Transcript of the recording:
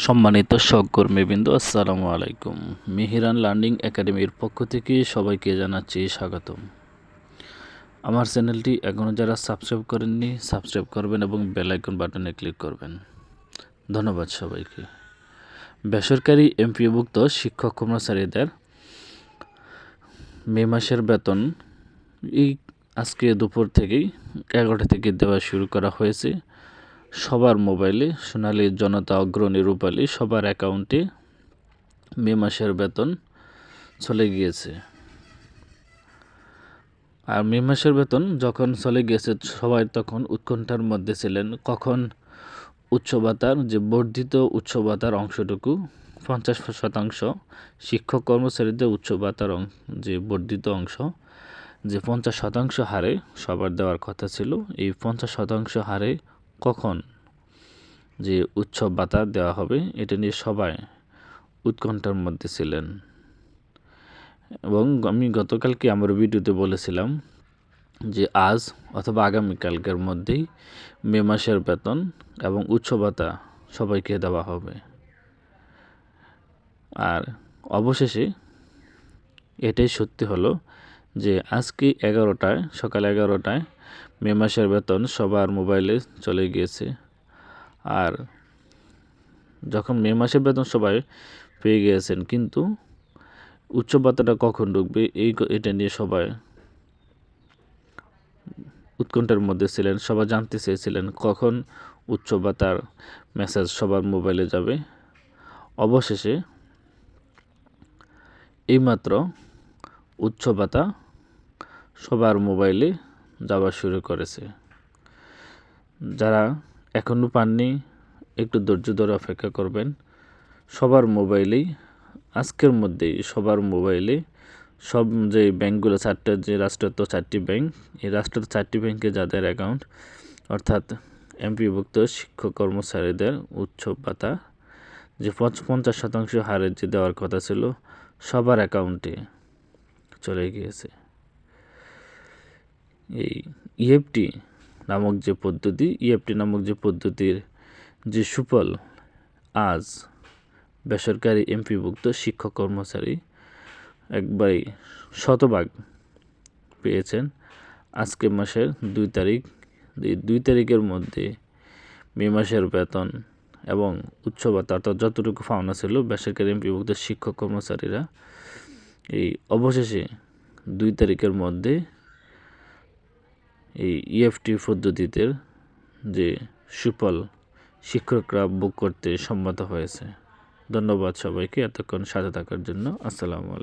সম্মানিত সহকর্মীবৃন্দ, আসসালামু আলাইকুম। মিহিরান লার্নিং একাডেমির পক্ষ থেকে সবাইকে জানাচ্ছি স্বাগতম। আমার চ্যানেলটি এখনও যারা সাবস্ক্রাইব করেননি, সাবস্ক্রাইব করবেন এবং বেল আইকন বাটনে ক্লিক করবেন। ধন্যবাদ সবাইকে। বেসরকারি এমপিওভুক্ত শিক্ষক কর্মচারীদের মে মাসের বেতন এই আজকে দুপুর থেকেই এগারোটা থেকে দেওয়া শুরু করা হয়েছে। সবার মোবাইলে সোনালী জনতা অগ্রণী রূপালী, সবার অ্যাকাউন্টে মে মাসের বেতন চলে গিয়েছে। আর মে মাসের বেতন যখন চলে গিয়েছে, সবাই তখন উৎকণ্ঠার মধ্যে ছিলেন। কখন উচ্চ ভাতার, যে বর্ধিত উচ্চ ভাতার অংশটুকু, পঞ্চাশ শতাংশ, শিক্ষক কর্মচারীদের উচ্চ ভাতার যে বর্ধিত অংশ, যে পঞ্চাশ শতাংশ হারে সবার দেওয়ার কথা ছিল, এই পঞ্চাশ শতাংশ হারে কখন যে উৎসব ভাতা দেওয়া হবে, এটা নিয়ে সবাই উৎকণ্ঠার মধ্যে ছিলেন। এবং আমি গতকালকে আমার ভিডিওতে বলেছিলাম যে আজ অথবা আগামীকালকের মধ্যেই মে মাসের বেতন এবং উৎসব ভাতা সবাইকে দেওয়া হবে। আর অবশেষে এটাই সত্যি হলো যে আজকে এগারোটায়, সকাল এগারোটায় মে মাসের বেতন সবার মোবাইলে চলে গিয়েছে। আর যখন মে মাসের বেতন সবাই পেয়ে গিয়েছেন, কিন্তু উচ্চ ভাতাটা কখন ঢুকবে, এই এটা নিয়ে সবাই উৎকণ্ঠার মধ্যে ছিলেন, সবাই জানতে চেয়েছিলেন কখন উচ্চ ভাতার মেসেজ সবার মোবাইলে যাবে। অবশেষে এইমাত্র উচ্চ ভাতা সবার মোবাইলে যাওয়া শুরু করেছে। যারা এখনও পাননি, একটু ধৈর্য ধরে অপেক্ষা করবেন। সবার মোবাইলেই, আজকের মধ্যেই সবার মোবাইলে সব যে ব্যাঙ্কগুলো চারটে যে রাষ্ট্রায়ত্ত চারটি ব্যাংক। এই রাষ্ট্রের চারটি ব্যাংকে যাদের অ্যাকাউন্ট অর্থাৎ এমপিভুক্ত শিক্ষক কর্মচারীদের উৎসব ভাতা, যে পঞ্চাশ শতাংশ হারে যে দেওয়ার কথা ছিল, সবার অ্যাকাউন্টে চলে গিয়েছে। এই ইএফটি নামক যে পদ্ধতি ইএফটি নামক যে পদ্ধতির যে সুফল আজ বেসরকারি এমপিভুক্ত শিক্ষক কর্মচারী একবারই শতভাগ পেয়েছেন আজকে মাসের দুই তারিখ। দুই তারিখের মধ্যে মে মাসের বেতন এবং উচ্চ ভাতা অর্থাৎ যতটুকু পাওনা ছিল বেসরকারি এমপিভুক্ত শিক্ষক কর্মচারীরা, এই অবশেষে দুই তারিখের মধ্যে এই ইএফটি পদ্ধতিতে যে সুফল শিক্ষকরা বুক করতে সম্মত হয়েছে। ধন্যবাদ সবাইকে এতক্ষণ সাথে থাকার জন্য। আসসালামু আলাইকুম।